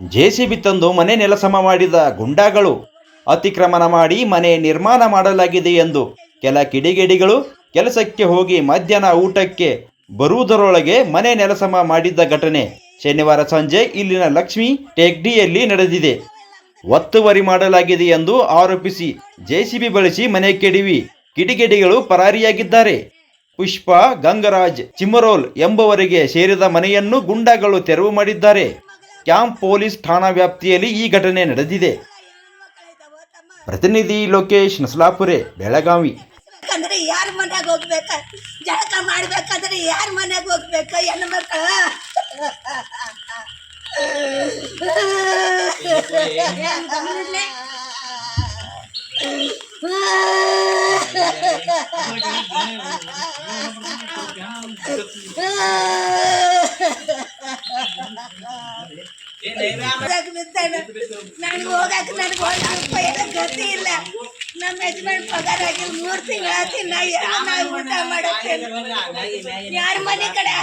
JCB ತಂದು ಮನೆ ನೆಲಸಮ ಮಾಡಿದ ಗುಂಡಾಗಳು ಅತಿಕ್ರಮಣ ಮಾಡಿ ಮನೆ ನಿರ್ಮಾಣ ಮಾಡಲಾಗಿದೆ ಎಂದು ಕೆಲ ಕಿಡಿಗೇಡಿಗಳು ಕೆಲಸಕ್ಕೆ ಹೋಗಿ ಮಧ್ಯಾಹ್ನ ಊಟಕ್ಕೆ ಬರುವುದರೊಳಗೆ ಮನೆ ನೆಲಸಮ ಮಾಡಿದ್ದ ಘಟನೆ ಶನಿವಾರ ಸಂಜೆ ಇಲ್ಲಿನ ಲಕ್ಷ್ಮಿ ಟೆಗ್ಡಿಯಲ್ಲಿ ನಡೆದಿದೆ. ಒತ್ತುವರಿ ಮಾಡಲಾಗಿದೆ ಎಂದು ಆರೋಪಿಸಿ ಜೆಸಿಬಿ ಬಳಸಿ ಮನೆ ಕೆಡಿವಿ ಕಿಡಿಗೇಡಿಗಳು ಪರಾರಿಯಾಗಿದ್ದಾರೆ. ಪುಷ್ಪ ಗಂಗರಾಜ್ ಚಿಮರೋಲ್ ಎಂಬುವರಿಗೆ ಸೇರಿದ ಮನೆಯನ್ನು ಗುಂಡಾಗಳು ತೆರವು ಮಾಡಿದ್ದಾರೆ. ಕ್ಯಾಂಪ್ ಪೊಲೀಸ್ ಠಾಣಾ ವ್ಯಾಪ್ತಿಯಲ್ಲಿ ಈ ಘಟನೆ ನಡೆದಿದೆ. ಪ್ರತಿನಿಧಿ ಲೋಕೇಶ್ ನಸಲಾಪುರೆ ಬೆಳಗಾವಿ. ಅಂದ್ರೆ ಯಾರ ಮನ್ಯಾಗ ಹೋಗ್ಬೇಕ? ಜಳಕ ಮಾಡ್ಬೇಕಂದ್ರೆ ಯಾರ ಮನ್ಯಾಗ ಹೋಗ್ಬೇಕ ಹೆಣ್ಣು ಮಕ್ಕಳ ನನಗೆ ಹೋಗಕ್ಕೆ ನನಗೆ ಒಂದು ರೂಪಾಯಿ ಗತಿ ಇಲ್ಲ ನಮ್ಮ ಯಜಮಾನ್ ಪಗಾರ ಆಗಿಲ್ಲ ಮೂರು ತಿಂಗಳ ನಾ ನಾವು ಊಟ ಮಾಡುತ್ತೇನೆ ಯಾರ ಮನೆ ಕಡೆ?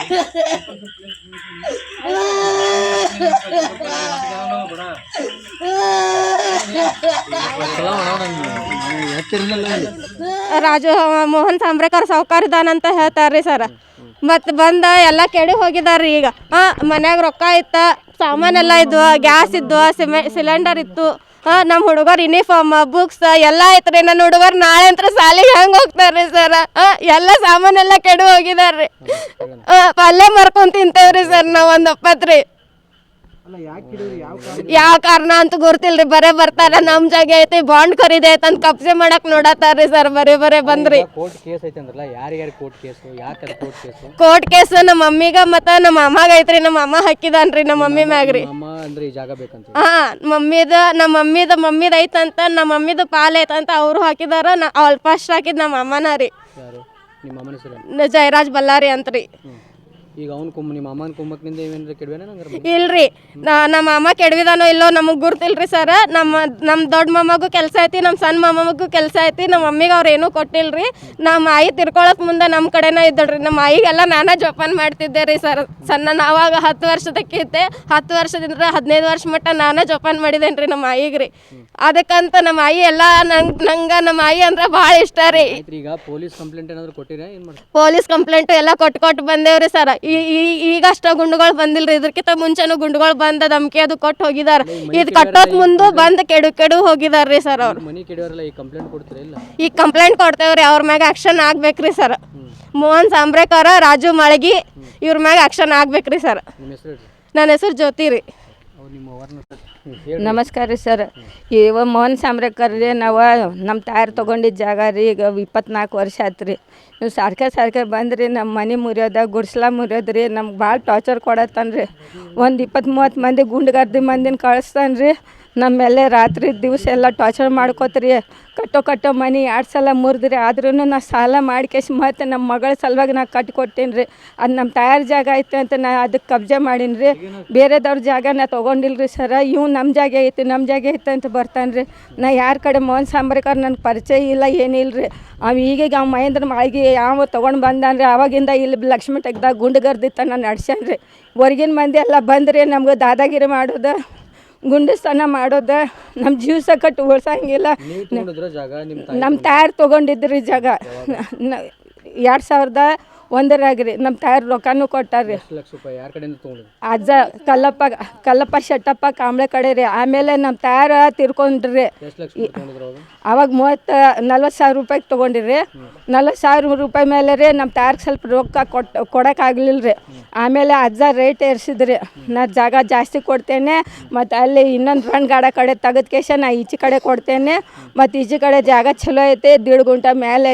ರಾಜು ಮೋಹನ್ ಸಾಂಬ್ರೇಕರ್ ಸಾವ್ಕಾರ ಇದ್ದಾನಂತ ಅಂತ ಹೇಳ್ತಾರ್ರಿ ಸರ್. ಮತ್ತು ಬಂದ ಎಲ್ಲ ಕೆಡಿ ಹೋಗಿದಾರ್ರಿ ಈಗ. ಹಾಂ, ಮನ್ಯಾಗ ರೊಕ್ಕ ಇತ್ತ, ಸಾಮಾನೆಲ್ಲ ಇದ್ವು, ಗ್ಯಾಸ್ ಇದ್ವು ಸಿಲಿಂಡರ್ ಇತ್ತು. ಹಾಂ ನಮ್ಮ ಹುಡುಗರು ಯೂನಿಫಾರ್ಮ್ ಬುಕ್ಸ್ ಎಲ್ಲ ಐತ್ರಿ. ನನ್ನ ಹುಡುಗರು ನಾಳೆ ಅಂತ ಸಾಲಿಗೆ ಹೆಂಗೆ ಹೋಗ್ತಾರ್ರಿ ಸರ್ ಎಲ್ಲ ಸಾಮಾನೆಲ್ಲ ಕೆಡು ಹೋಗಿದಾರ್ರಿ. ಪಲ್ಯ ಮಾರ್ಕೊಂಡ್ ತಿಂತೇವ್ರಿ ಸರ್ ನಾವು ಒಂದು ಒಪ್ಪತ್ರಿ ಯಾವ ಕಾರಣ? ಅಂತ ಗೊತ್ತಿಲ್ರಿ. ಬರೇ ಬರ್ತಾರ. ನಮ್ ಜಾಗ ಐತಿ. ಬಾಂಡ್ ಖರೀದಿ ಐತೆ ಅಂತ ಕಬ್ಜೆ ಮಾಡಕ್ ನೋಡತ್ತಾರ್ರಿ ಸರ್. ಬರೇ ಬರೇ ಬಂದ್ರಿ. ಕೋರ್ಟ್ ಕೇಸ್ ಐತೆ ಅಂದ್ರಲ್ಲ ಯಾರ್ಯಾರು ಕೋರ್ಟ್ ಕೇಸು ಯಾಕೆ ಅದು ಕೋರ್ಟ್ ಕೇಸು ಕೋರ್ಟ್ ಕೇಸ್ ನಮ್ಮ ಮಮ್ಮಿಗ ಮತ್ತ ನಮ್ಮ ಅಮ್ಮಗ ಐತ್ರಿ. ನಮ್ಮ ಅಮ್ಮ ಹಾಕಿದಾನ್ರಿ ನಮ್ಮ ಮಮ್ಮಿ ಮ್ಯಾಗ್ರಿ. ಅಮ್ಮ ಅಂದ್ರೆ ಈ ಜಾಗ ಬೇಕಂತ. ಹಾ ಮಮ್ಮಿದ ನಮ್ಮ ಮಮ್ಮಿದ ಮಮ್ಮಿದ ಐತಂತ ನಮ್ಮ ಮಮ್ಮಿದ ಪಾಲ್ ಐತಂತ ಅವ್ರು ಹಾಕಿದಾರ. ನಾ ಫಸ್ಟ್ ಹಾಕಿದ್ ನಮ್ಮ ಅಮ್ಮನ ರೀ. ಯಾರು? ನಿಮ್ಮ ಅಮ್ಮನ ಹೆಸರು ಜಯರಾಜ್ ಬಲ್ಲಾರಿ ಅಂತ್ರಿ. ಈಗ ಅವ್ನ ಕುಂಬ ನಿಮ್ಮ ಅಮ್ಮನ ಕುಂಬಕ್ನಿಂದ ಏನೇನು ಕೆಡವೇನ ಇಲ್ರಿ ನಾ- ನಮ್ಮ ಅಮ್ಮ ಕೆಡವಿದಾನೋ ಇಲ್ಲೋ ನಮಗೆ ಗುರ್ತಿಲ್ರಿ ಸರ್. ನಮ್ಮ ನಮ್ಮ ದೊಡ್ಡ ಮಾಮಗೂ ಕೆಲಸ ಐತಿ ನಮ್ಮ ಸಣ್ಣ ಮಾಮಗೂ ಕೆಲಸ ಐತಿ ನಮ್ಮ ಮಮ್ಮಿಗೆ ಅವ್ರು ಏನೂ ಕೊಟ್ಟಿಲ್ರಿ. ನಮ್ಮ ಆಯಿ ತಿರ್ಕೊಳಕ್ ಮುಂದೆ ನಮ್ಮ ಕಡೆನೇ ಇದ್ದಳ್ರಿ ನಮ್ಮ ಆಯಿಗೆಲ್ಲ ನಾನೇ ಜೋಪಾನ ಮಾಡ್ತಿದ್ದೆ ರೀ ಸರ್. ಸಣ್ಣ ನಾವಾಗ ಹತ್ತು ವರ್ಷದಕ್ಕಿದ್ದೆ ಹತ್ತು ವರ್ಷದಿಂದ ಹದಿನೈದು ವರ್ಷ ಮಟ್ಟ ನಾನೇ ಜೋಪಾನ ಮಾಡಿದೇನೆ ರೀ ನಮ್ಮ ಆಯಿಗೆ ರೀ. ಅದಕ್ಕಂತ ನಮ್ಮ ಆಯಿ ಎಲ್ಲ ನಂಗೆ ನಂಗೆ ನಮ್ಮ ಆಯಿ ಅಂದ್ರೆ ಭಾಳ ಇಷ್ಟ ರೀ. ಆಯ್ತು ಈಗ ಪೊಲೀಸ್ ಕಂಪ್ಲೇಂಟ್ ಏನಾದರೂ ಕೊಟ್ಟಿರಾ? ಏನು ಮಾಡಿ ಪೊಲೀಸ್ ಕಂಪ್ಲೇಂಟ್ ಎಲ್ಲ ಕೊಟ್ಟು ಕೊಟ್ಟು ಬಂದೇವ್ರಿ ಸರ್. ಈಗ ಅಷ್ಟ ಗುಂಡುಗಳು ಬಂದಿಲ್ರಿ. ಇದಕ್ಕಿಂತ ಮುಂಚೆನೂ ಗುಂಡುಗಳು ಬಂದ ಧಮಕಿ ಅದು ಕೊಟ್ಟು ಹೋಗಿದಾರ. ಇದು ಕಟ್ಟೋದ್ ಮುಂದೆ ಬಂದ್ ಕೆಡು ಕೆಡು ಹೋಗಿದಾರ್ರಿ ಸರ್ ಅವ್ರು. ಈ ಕಂಪ್ಲೇಂಟ್ ಕೊಡ್ತೀರಾ ಇಲ್ಲ? ಈಗ ಕಂಪ್ಲೇಂಟ್ ಕೊಡ್ತೇವ್ರಿ ಅವ್ರ ಮ್ಯಾಗ ಆಕ್ಷನ್ ಆಗ್ಬೇಕ್ರಿ ಸರ್. ಮೋಹನ್ ಸಾಂಬ್ರೇಕರ ರಾಜು ಮಳಗಿ ಇವ್ರ ಮ್ಯಾಗ ಆಕ್ಷನ್ ಆಗ್ಬೇಕ್ರಿ ಸರ್. ನಿಮ್ಮ ಹೆಸರು ನನ್ನ ಹೆಸರು ಜ್ಯೋತಿ ರೀ. ನಮಸ್ಕಾರ ರೀ ಸರ್. ಇವ ಮೋಹನ್ ಸಾಮ್ರೇಕರ್ ರೀ, ನಾವು ನಮ್ಮ ತಾಯರ್ ತೊಗೊಂಡಿದ್ದ ಜಾಗ ರೀ, ಈಗ ಇಪ್ಪತ್ನಾಲ್ಕು ವರ್ಷ ಆಯ್ತು ರೀ. ನೀವು ಸಾರ್ಕೆ ಸಾರ್ಕೆ ಬಂದ್ರಿ ನಮ್ಮ ಮನೆ ಮುರಿಯೋದ, ಗುಡ್ಸ್ಲ ಮುರಿಯೋದು ರೀ, ನಮ್ಗೆ ಭಾಳ ಟಾರ್ಚರ್ ಕೊಡತ್ತಾನ ರೀ. ಒಂದು ಇಪ್ಪತ್ತು ಮೂವತ್ತು ಮಂದಿ ಗುಂಡ್ಗರ್ದಿ ಮಂದಿನ ಕಳಿಸ್ತಾನೆ ರೀ. ನಮ್ಮೆಲ್ಲ ರಾತ್ರಿ ದಿವಸ ಎಲ್ಲ ಟಾರ್ಚರ್ ಮಾಡ್ಕೋತ್ರಿ. ಕಟ್ಟೋ ಕಟ್ಟೋ ಮನೆ ಎರಡು ಸಲ ಮುರಿದ್ರಿ. ಆದ್ರೂ ನಾ ಸಾಲ ಮಾಡ್ಕೇಶ್ ಮತ್ತೆ ನಮ್ಮ ಮಗಳ ಸಲುವಾಗಿ ನಾ ಕಟ್ಕೊಟ್ಟೇನಿ ರೀ ಅದು ನಮ್ಮ ತಾಯಾರ ಜಾಗ ಐತೆ ಅಂತ ನಾ ಅದಕ್ಕೆ ಕಬ್ಜೆ ಮಾಡೀನಿ ರೀ ಬೇರೆದವ್ರ ಜಾಗ ನಾ ತೊಗೊಂಡಿಲ್ಲ ರೀ ಸರ. ಇವ್ ನಮ್ಮ ಜಾಗ ಐತೆ ನಮ್ಮ ಜಾಗ ಐತೆ ಅಂತ ಬರ್ತಾನೆ ರೀ ನಾ ಯಾರ ಕಡೆ ಮೋಹನ್ ಸಾಂಬ್ರಿಕರ್ ನನಗೆ ಪರಿಚಯ ಇಲ್ಲ ಏನಿಲ್ಲ ರೀ ಅವ ಈಗೀಗ ಅವ ಮಹೇಂದ್ರ ಮಾಳಿಗೆ ಯಾವ ತೊಗೊಂಡು ಬಂದಾನ ರೀ ಅವಾಗಿಂದ ಇಲ್ಲಿ ಲಕ್ಷ್ಮಿ ತೆಗ್ದಾಗ ಗುಂಡುಗರ್ದಿತ್ತ ನಾನು ನಡ್ಸ್ಯಾನ ರೀ ಹೊರ್ಗಿನ ಮಂದಿ ಎಲ್ಲ ಬಂದ್ರಿ ನಮ್ಗೆ ದಾದಾಗಿರಿ ಮಾಡೋದು. ಗುಂಡಿಸ್ತನ ಮಾಡೋದು ನಮ್ಮ ಜೀವ ಸಕಟ್ಟು ಉಳ್ಸಂಗಿಲ್ಲ ನೀವು ತೊಗೊಂಡಿದ್ರ ಜಾಗ ನಿಮ್ಮ ತಾಯಿ ನಮ್ಮ ತಾಯರ್ ತಗೊಂಡಿದ್ರಿ ಜಾಗ. ಎರಡು ಸಾವಿರದ ಒಂದರಾಗ ರೀ ನಮ್ಮ ತಾಯರ್ ರೊಕ್ಕನೂ ಕೊಟ್ಟಾರ್ರಿ ಲಕ್ಷ ರೂಪಾಯಿ? ಯಾರ ಕಡೆಯಿಂದ ತೊಗೊಂಡಿದ್ರು ಅಜ್ಜ ಕಲ್ಲಪ್ಪ ಕಲ್ಲಪ್ಪ ಶೆಟ್ಟಪ್ಪ ಕಾಂಬ್ಳೆ ಕಡೆ ರೀ. ಆಮೇಲೆ ನಮ್ಮ ತಾಯಾರ ತಿರ್ಕೊಂಡ್ರಿ ಎಷ್ಟು ಲಕ್ಷ ರೂಪಾಯಿ ತೊಗೊಂಡಿದ್ರು ಅವಾಗ ಅವಾಗ ಮೂವತ್ತು ನಲ್ವತ್ತು ಸಾವಿರ ರೂಪಾಯಿಗೆ ತೊಗೊಂಡಿರಿ ನಲ್ವತ್ತು ಸಾವಿರ ರೂಪಾಯಿ ಮೇಲೆ ರೀ ನಮ್ಮ ತಾಯರ್ಗೆ ಸ್ವಲ್ಪ ರೊಕ್ಕ ಕೊಟ್ಟು ಕೊಡೋಕ್ಕಾಗಲಿಲ್ಲ ರೀ. ಆಮೇಲೆ ಅಜ್ಜ ರೇಟ್ ಏರಿಸಿದ್ರಿ ನಾ ಜಾಗ ಜಾಸ್ತಿ ಕೊಡ್ತೇನೆ ಮತ್ತು ಅಲ್ಲಿ ಇನ್ನೊಂದು ಫ್ರೆಂಡ್ ಗಾಡ ಕಡೆ ತೆಗೆದ ಕೇಶ ನಾ ಈಚೆ ಕಡೆ ಕೊಡ್ತೇನೆ ಮತ್ತು ಈಚೆ ಕಡೆ ಜಾಗ ಚಲೋ ಐತೆ ದೀಡ್ ಗುಂಟ ಮೇಲೆ